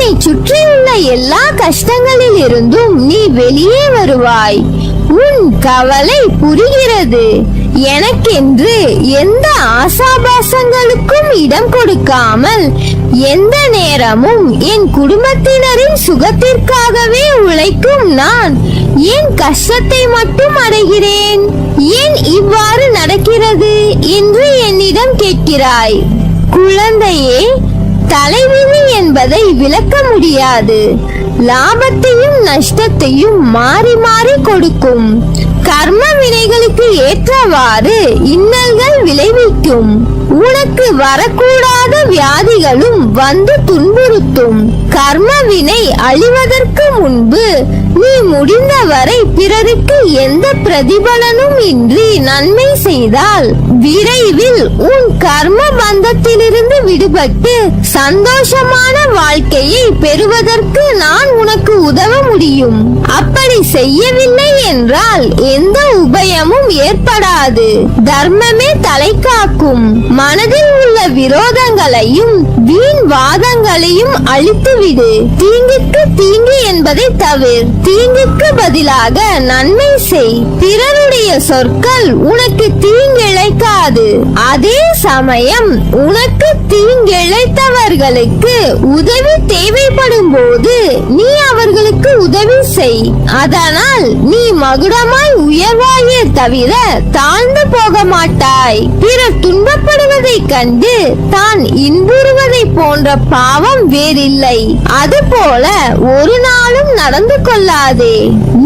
உன்னை சுற்றியுள்ள எல்லா கஷ்டங்களில் இருந்தும் நீ வெளியே வருவாய். உன் கவலை புரிகிறது. எனக்கென்று எந்த ஆசாபாசங்களுக்கும் இடம் கொடுக்காமல் எந்த நேரமும் என் குடும்பத்தினரின் சுகத்திற்காகவே உழைக்கும் நான் ஏன் கஷ்டத்தை மட்டும் அடைகிறேன். ஏன் இவ்வாறு நடக்கிறது என்று என்னிடம் கேட்கிறாய். குழந்தையே தலைவிதி என்பதை விளக்க முடியாது. லாபத்தையும் நஷ்டத்தையும் மாறி மாறி கொடுக்கும். கர்ம வினைகளுக்கு ஏற்றவாறு இன்னல்கள் விளைவிக்கும். உனக்கு வரக்கூடாத வியாதிகளும் வந்து துன்புறுத்தும். கர்ம வினை அழிவதற்கு முன்பு நீ முடிந்தவரை பிறருக்கு எந்த பிரதிபலனும் இன்றி நன்மை செய்தால் விரைவில் உன் கர்ம பந்தத்திலிருந்து விடுபட்டு சந்தோஷமான வாழ்க்கையை பெறுவதற்கு நான் உனக்கு உதவ முடியும். அப்படி செய்யவில்லை என்றால் எந்த உபயமும் ஏற்படாது. தர்மமே தலை காக்கும். மனதில் உள்ள விரோதங்களையும் வீண் வாதங்களையும் அழித்துவிடு. தீங்குக்கு தீங்கு என்பதை தவிர. தீங்குக்கு பதிலாக நன்மை செய். பிறருடைய சொற்கள் உனக்கு தீங்கிழைக்காது. அதே சமயம் உனக்கு தீங்கிழைத்தவர் அவர்களுக்கு உதவி தேவைப்படும் போது நீ அவர்களுக்கு உதவி செய். அதனால் நீ மகுடமாய் உயர்வாயே தவிர தாழ்ந்து போக மாட்டாய். பிறர் துன்பப்படுவதைக் கண்டு தான் இன்புறுவதை போன்ற பாவம் வேறில்லை. அதுபோல ஒரு நாளும் நடந்து கொள்ளாதே.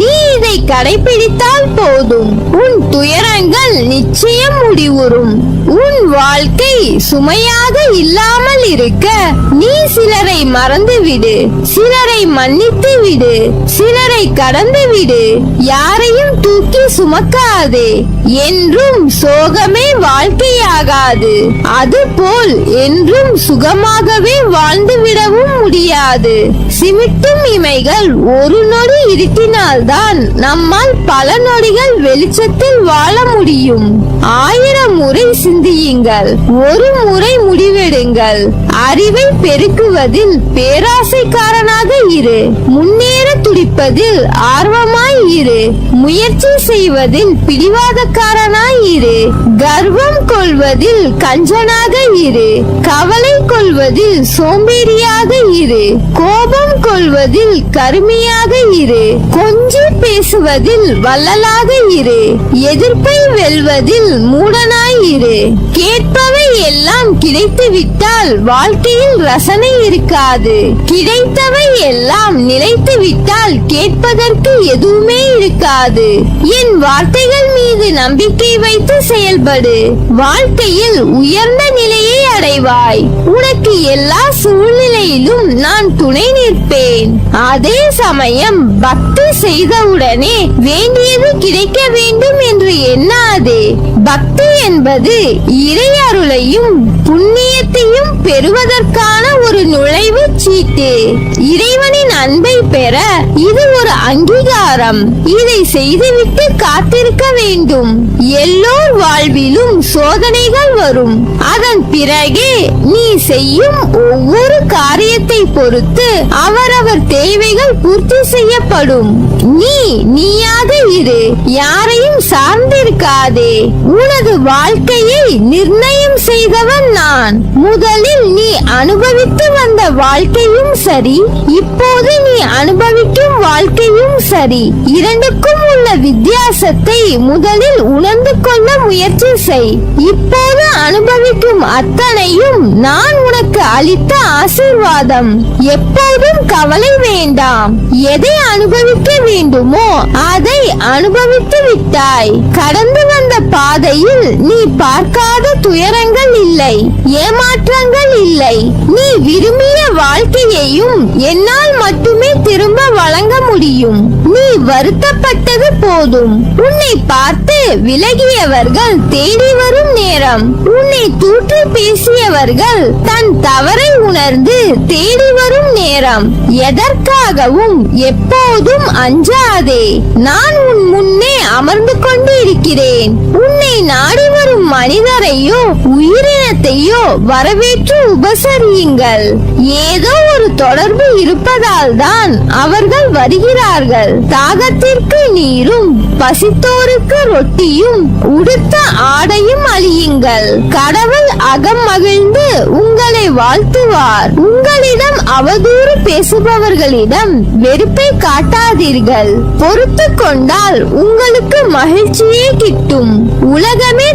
நீ இதை கடைபிடித்தால் போதும். உன் துயரங்கள் நிச்சயம் முடிவுறும். உன் வாழ்க்கை சுமையாக இல்லாமல் இருக்க நீ சிலரை மறந்து விடு சிலரை மன்னித்து விடு சிலரை கடந்து விடு யாரையும் தூக்கி சுமக்காதே என்றும் சோகமே வாழ்க்கையாகாது. அதுபோல் என்றும் சுகமாகவே வாழ்ந்து விடவும் முடியாது. சிமிட்டும் இமைகள் ஒரு நொடி இருட்டினால்தான் நம்மால் பல நொடிகள் வெளிச்சத்தில் வாழ முடியும். ஆயிரம் முறை சிந்தியுங்கள் ஒரு முறை முடிவெடுங்கள் அறிவு பெருக்குவதில் பேராசைக்காரனாக இரு. முன்னேற துடிப்பதில் ஆர்வமாய் இரு. முயற்சி செய்வதில் பிடிவாதக்காரனாய் இரு. கர்வம் கொள்வதில் கஞ்சனாக இரு. கவலை கொள்வதில் சோம்பேறியாக இரு. கோபம் கொள்வதில் கருமையாக இரு. கொஞ்சி பேசுவதில் வள்ளலாக இரு. எதிர்ப்பை வெல்வதில் மூடனாய் இரு. கேட்பவை எல்லாம் கிடைத்து விட்டால் வாழ்க்கையில் ரசனை இருக்காது. கிடைத்தவை எல்லாம் நிலைத்து விட்டால் கேட்பதற்கு எதுவுமே இருக்காது. என் வார்த்தைகள் மீது நம்பிக்கை வைத்து செயல்படு. வாழ்க்கையில் உயர்ந்த நிலையை அடைவாய். உனக்கு எல்லா சூழ்நிலையிலும் நான் துணை நிற்பேன். அதே சமயம் பக்தி செய்தவுடனே வேண்டியது கிடைக்க வேண்டும் என்று எண்ணாதே. பக்தி என்பது இறை அருளையும் புண்ணியத்தையும் பெறுவதற்கான ஒரு நுழைவு சீட்டு. இறைவனை இறைவனின் அன்பை பெற இது ஒரு அங்கீகாரம். இதை செய்துவிட்டு காத்திருக்க வேண்டும். எல்லோர் வாழ்விலும் சோதனைகள் வரும். அதன் பிறகே நீ செய்யும் ஒவ்வொரு காரியத்தை பொறுத்து அவரவர் தேவைகள் பூர்த்தி செய்யப்படும். நீ நீயாக இரு. யாரையும் சார்ந்திருக்காதே. உனது வாழ்க்கையை நிர்ணயம் செய்தவன் நான். முதலில் நீ அனுபவித்து வந்த வாழ்க்கையும் சரி. இப்போது நீ அனுபவிக்கும் வாழ்க்கையும் சரி. இரண்டுக்கும் உள்ள வித்தியாசத்தை முதலில் உணர்ந்து கொள்ள முயற்சி செய். இப்போது அனுபவிக்கும் அத்தனையும் நான் உனக்கு அளித்த ஆசீர்வாதம். எப்போதும் கவலை வேண்டாம். எதை அனுபவிக்க வேண்டுமோ அதை அனுபவித்து விட்டாய். கடந்து வந்த பாதையில் நீ பார்க்காத துயரங்கள் இல்லை ஏமாற்றங்கள் இல்லை. நீ விரும்பிய வாழ்க்கையையும் என்னால் மட்டுமே திரும்ப வழங்க முடியும். நீ வருத்தப்பட்டது போதும். உன்னை பார்த்து விலகியவர்கள் தேடி வரும் நேரம். உன்னை தூற்றி பேசியவர்கள் தன் தவறை உணர்ந்து தேடி வரும் நேரம். எதற்காகவும் எப்போதும் அஞ்சாதே. நான் உன் முன்னே அமர்ந்து கொண்டு இருக்கிறேன் உன்னை நாடி வரும் மனிதரையோ உயிரினத்தையோ வரவேற்று உபசரியுங்கள். ஏதோ ஒரு தொடர்பு இருப்பதால் தான் அவர்கள் வருகிறார்கள். தாகத்திற்கு நீரும் பசித்தோருக்கு ரொட்டியும் உடுத்த ஆடையும் அழியுங்கள். கடவுள் அகம் மகிழ்ந்து உங்களை வாழ்த்துவார். உங்களிடம் அவதூறு பேசுபவர்களிடம் வெறுப்பை காட்டாதீர்கள். பொறுத்து கொண்டால் உங்களுக்கு மகிழ்ச்சியே கிட்டும். உலகமே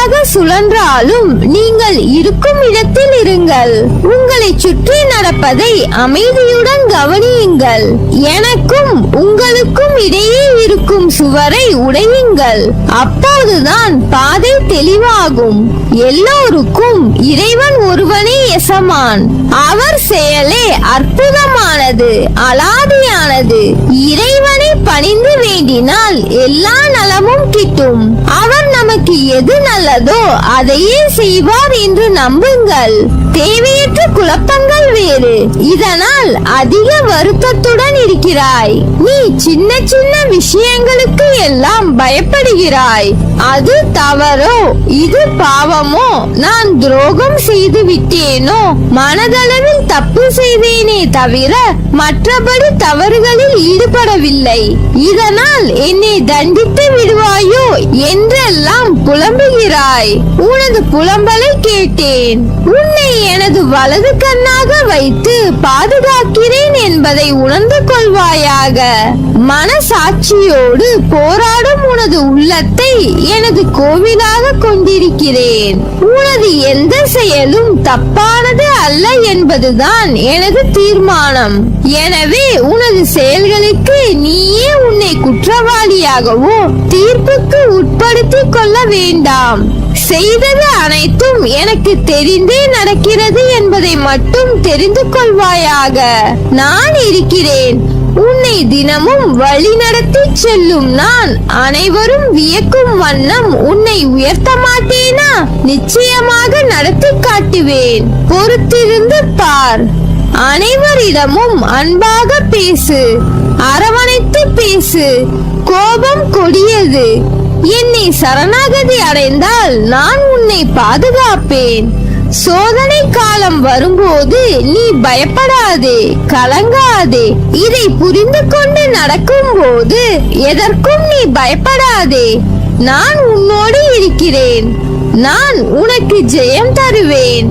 தலைகீழாக சுழன்றாலும் நீங்கள் இருக்கும் இடத்தில் இருங்கள். உங்களை சுற்றி நடப்பதை அமைதியுடன் கவனியுங்கள். எனக்கும் உங்களுக்கும் இடையே இருக்கும் சுவரை உடையுங்கள். அப்போதுதான் பாதை தெளிவாகும். எல்லோருக்கும் இறைவன் ஒருவனே எசமான். அவர் செயலே அற்புதமானது அலாதியானது. இறைவனை பணிந்து வேண்டினால் எல்லா நலமும் கிட்டும். அவர் நமக்கு எது நல்லதோ அதையே செய்வார் என்று நம்புங்கள். தேவையற்ற குழப்பங்கள் வேறு. இதனால் அதிக வருத்தத்துடன் இருக்கிறாய். நீ சின்ன சின்ன விஷயங்களுக்கு எல்லாம் பயப்படுகிறாய். அது தவறோ? இது பாவமோ? நான் துரோகம் செய்து விட்டேனோ? மனதளவில் தப்பு செய்தேனே தவிர மற்றபடி தவறுகளில் ஈடுபடவில்லை. இதனால் என்னை தண்டித்து விடுவாயோ? என்றெல்லாம் புலம்புகிறாய் உனது புலம்பலை கேட்டேன். உன்னை எனது வலது கண்ணாக வைத்து பாதுகாக்கிறேன் என்பதை உணர்ந்து கொள்வாயாக. மனசாட்சியோடு போராடும் உனது உள்ளத்தை எனது கோவிலாக கொண்டிருக்கிறேன். உனது எந்த செயலும் தப்பானது அல்ல என்பதுதான் எனது தீர்மானம். எனவே உனது செயல்களுக்கு நீயே உன்னை குற்றவாளியாகவோ தீர்ப்புக்கு உட்படுத்திக் கொள்ள வேண்டாம். செய்தது அனைத்தும் எனக்கு தெரிந்தே நடக்கிறது என்பதை மட்டும் தெரிந்து கொள்வாயாக. நான் இருக்கிறேன். உன்னை தினமும் வழி நடத்தி செல்லும் நான். அனைவரும் வியக்கும் வண்ணம் உன்னை உயர்த்த மாட்டேனா? நிச்சயமாக நடத்தி காட்டுவேன். பொறுத்திருந்து பார். அனைவரிடமும் அன்பாக பேசு. அரவணைத்து பேசு. கோபம் கொடியது. சரணாகதி அடைந்தால் நான் உன்னை பாதுகாப்பேன். சோதனை காலம் வரும்போது நீ பயப்படாதே கலங்காதே. இதை புரிந்து கொண்டு நடக்கும் போது எதற்கும் நீ பயப்படாதே. நான் உன்னோடு இருக்கிறேன். நான் உனக்கு ஜெயம் தருவேன்.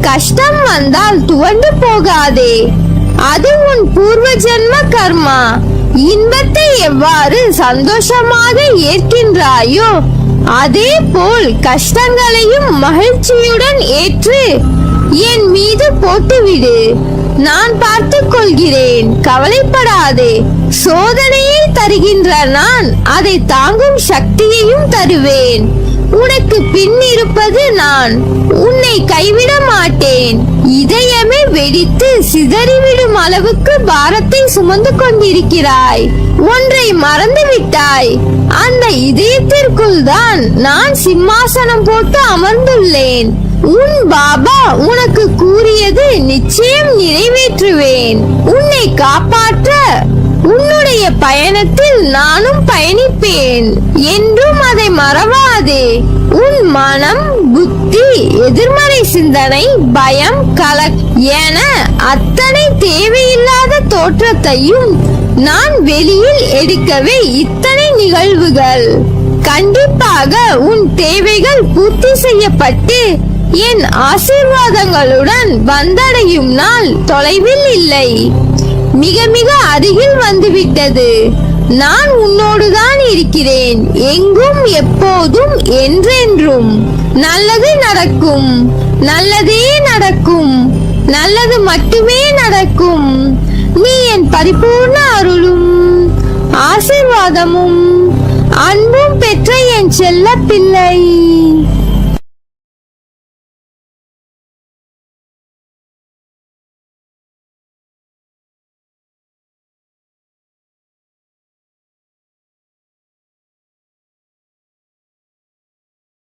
கஷ்டம் வந்தால் துவண்டு போகாதே. அது உன் பூர்வ ஜென்ம கர்மா. இன்பத்தை எவ்வாறு சந்தோஷமாக ஏற்கின்றாயோ அதே போல் கஷ்டங்களையும் மகிழ்ச்சியுடன் ஏற்று என் மீது போட்டுவிடு. நான் பார்த்துக் கொள்கிறேன் கவலைப்படாதே. சோதனையை தருகின்ற நான் அதை தாங்கும் சக்தியையும் தருவேன். உனக்கு பின் இருப்பது நான். உன்னை கைவிட மாட்டேன். இதயமே வெடித்து சிதறிவிடும் அளவுக்கு பாரத்தை சுமந்து கொண்டிருக்கிறாய். ஒன்றை மறந்து விட்டாய் அந்த இதயத்திற்குள் தான் நான் சிம்மாசனம் போட்டு அமர்ந்துள்ளேன். உன் பாபா உனக்கு கூறியது நிச்சயம் நிறைவேற்றுவேன். உன்னை காப்பாற்ற உன்னுடைய பயணத்தில் நானும் பயணிப்பேன் என்றும் அதை மறவாதே. உன் மனம் புத்தி எதிர்மறை சிந்தனை பயம் கல என அத்தனை தேவையில்லாத தோற்றத்தையும் நான் வெளியில் எடுக்கவே இத்தனை நிகழ்வுகள். கண்டிப்பாக உன் தேவைகள் பூர்த்தி செய்யப்பட்டு என் ஆசீர்வாதங்களுடன் வந்தடையும் நாள் தொலைவில் இல்லை. மிக மிக அருகில் வந்துவிட்டது. நான் உன்னோடுதான் இருக்கிறேன். எங்கும் எப்போதும் என்றென்றும். நல்லது நடக்கும். நல்லதே நடக்கும். நல்லது மட்டுமே நடக்கும். நீ என் பரிபூர்ண அருளும் ஆசீர்வாதமும் அன்பும் பெற்ற என் செல்ல பிள்ளை